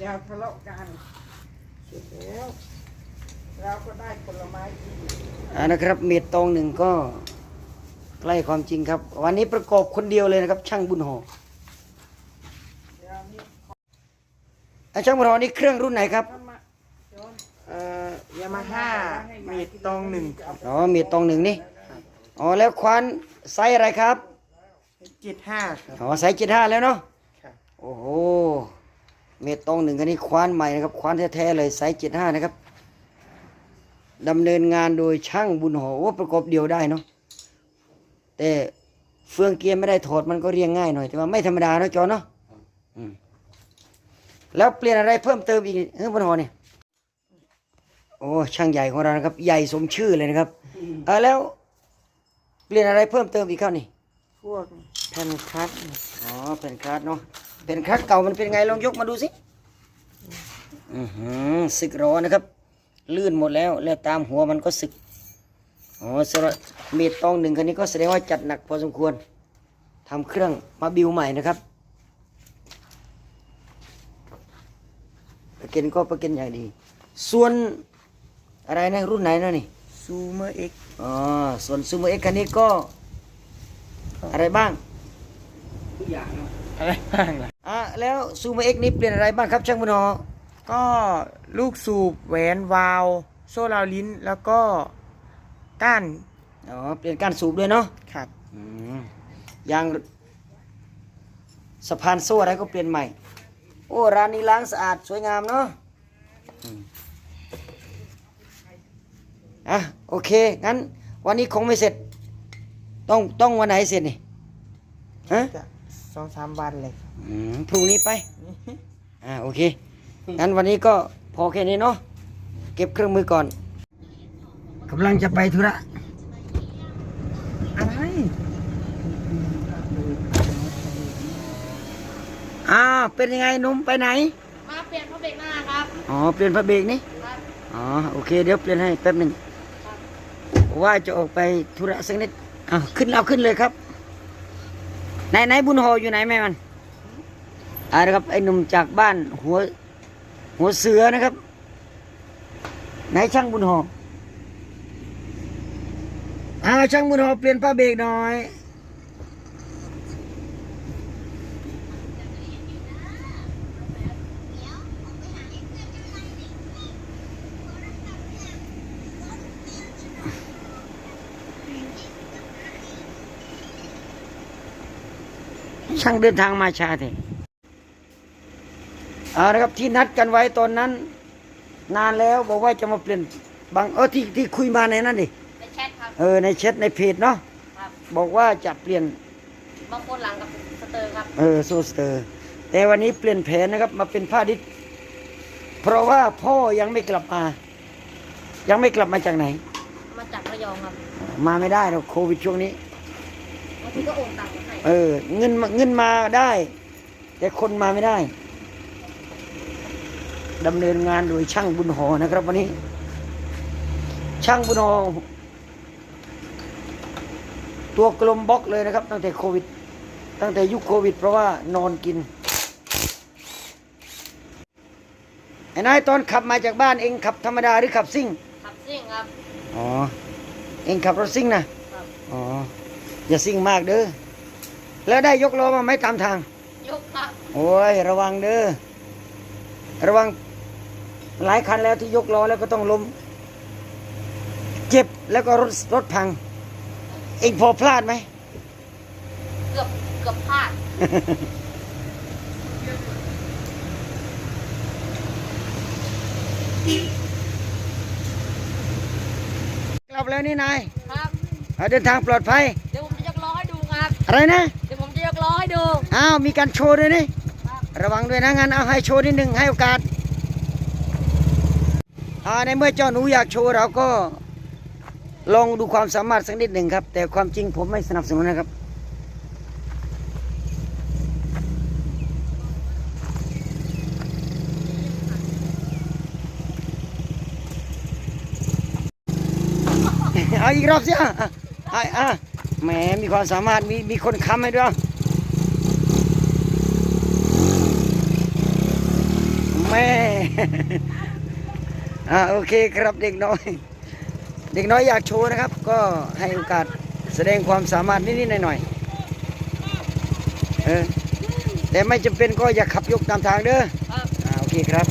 อย่าทะเลาะกันเสร็จแล้ว เราก็ได้ผลไม้กินอ่านะครับเมตตองหนึ่งก็ใกล้ความจริงครับ วันนี้ประกอบคนเดียวเลยนะครับ ช่างบุญหอเดี๋ยวนี้อะช่างบุญหอนี่เครื่องรุ่นไหนครับทำมาโยนเอ่อยามาฮ่ามีดตองหนึ่งครับอ๋อเมตตองหนึ่งนี่อ๋อแล้วควานไซส์อะไรครับเจ็ดห้าครับอ๋อไซส์เจ็ดห้าแล้วเนาะครับ โอ้โห เมตตองหนึ่งอันนี้ควานใหม่นะครับควานแท้ๆเลยไซส์เจ็ดห้านะครับดำเนินงานโดยช่างบุญหอโอ้ประกอบเดียวได้เนาะแต่เฟืองเกียร์ไม่ได้ถอดมันก็เรียงง่ายหน่อยแต่ว่าไม่ธรรมดาเนาะจอเนาะอืมแล้วเปลี่ยนอะไรเพิ่มเติมอีกเฮ้ยบุญหอเนี่ยโอ้ช่างใหญ่ของเรานะครับ ใหญ่สมชื่อเลยนะครับเออแล้วเปลี่ยนอะไรเพิ่มเติมอีกครับนี่พวกแผ่นคัดอ๋อเป็นคราดเนาะ เป็นคราดเก่ามันเป็นไงลองยกมาดูสิอือหือสึกร้อนนะครับ ลื่นหมดแล้ว แล้วตามหัวมันก็สึกอ๋อสำหรับเมตตองหนึ่งคันนี้ก็แสดงว่าจัดหนักพอสมควรทำเครื่องมาบิวใหม่นะครับประกันก็ประกันอย่างดี ส่วนอะไรนะรุ่นไหนนะนี่ซูเมอร์เอ็กอ๋อส่วนซูเมอร์เอ็กคันนี้ก็อะไรบ้างอะ ไรบ้างล่ะอะแล้วซูเมอร์เอ็กนี่เปลี่ยนอะไรบ้างครับช่างบุญหอก็ลูกสูบแหวนวาล์วโซ่ราวลิ้นแล้วก็ก้านอ๋อเปลี่ยนการสูบด้วยเนาะครับอืมยางสะพานโซ่อะไรก็เปลี่ยนใหม่ โอ้ร้านนี้ล้างสะอาดสวยงามเนาะอืมอะโอเค งั้น วันนี้คงไม่เสร็จ ต้องต้องวันไหนเสร็จนี่ฮะจะ สองสามวันเลยครับอืมพรุ่งนี้ไป อ่าโอเค งั้นวันนี้ก็พอแค่นี้เนาะ เก็บเครื่องมือก่อนกำลังจะไปธุระ อะไร อ้าว เป็นยังไงหนุ่มไปไหน มาเปลี่ยนพระเบรกหน้าครับ อ๋อ เปลี่ยนพระเบรกนี่ ครับ อ๋อ โอเค เดี๋ยวเปลี่ยนให้แป๊บหนึ่งว่าจะออกไปธุระสักนิดอ้าวขึ้นเอาขึ้นเลยครับ ไหนไหนบุญโฮอยู่ไหนแม่มันอ่านะครับไอ้หนุ่มจากบ้านหัว หัวเสือนะครับ ไหนช่างบุญโฮอ่าช่างบุญโฮเปลี่ยนป้าเบรกหน่อย ช่างเดินทางมาช้าเถอะเอาละครับที่นัดกันไว้ตอนนั้น นานแล้วบอกว่าจะมาเปลี่ยนบางเออที่ที่คุยมาในนั้นดิในแชทครับ เออในแชทในเพจเนาะครับ บอกว่าจะเปลี่ยนบางคนหลังกับสเตอร์ครับ เออโซสเตอร์ แต่วันนี้เปลี่ยนแผนนะครับ มาเป็นผ้าดิษเพราะว่าพ่อยังไม่กลับมา ยังไม่กลับมาจากไหน มาจากระยองครับ มาไม่ได้หรอกโควิดช่วงนี้ บางทีก็โอนตังค์มาให้เออ เงินมาเงินมาได้ แต่คนมาไม่ได้ดำเนินงานโดยช่างบุญหอนะครับ วันนี้ ช่างบุญหอตัวกลมบล็อกเลยนะครับ ตั้งแต่โควิด ตั้งแต่ยุคโควิด เพราะว่านอนกินไอ้นายตอนขับมาจากบ้านเองขับธรรมดาหรือขับซิ่ง ขับซิ่งครับ อ๋อ เองขับรถซิ่งนะครับ อ๋อ อย่าซิ่งมากเด้อแล้วได้ยกล้อมาไหมตามทาง ยกครับโอ้ยระวังเด้อระวังหลายคันแล้วที่ยกล้อแล้วก็ต้องล้มเจ็บแล้วก็รถรถพัง เองพอพลาดไหมเกือบเกือบพลาด กลับแล้วนี่นายครับเอาเดินทางปลอดภัย อะไรนะเดี๋ยวผมจะยกล้อให้ดูอ้าวมีการโชว์ด้วยนี่ครับระวังด้วยนะงั้นเอาให้โชว์นิดหนึ่งให้โอกาสอ่าในเมื่อเจ้าหนูอยากโชว์เราก็ลองดูความสามารถสักนิดหนึ่งครับ แต่ความจริงผมไม่สนับสนุนนะครับ เอาอีกรอบสิอะอะอะอะ แหมมีความสามารถมีมีคนค้ำให้ด้วยไมอ่าโอเคครับเด็กน้อย เด็กน้อยอยากโชว์นะครับ ก็ให้โอกาสแสดงความสามารถนิดๆหน่อยๆเออแต่ไม่จำเป็นก็อย่าขับยกตามทางเด้อครับอ่าโอเคครับ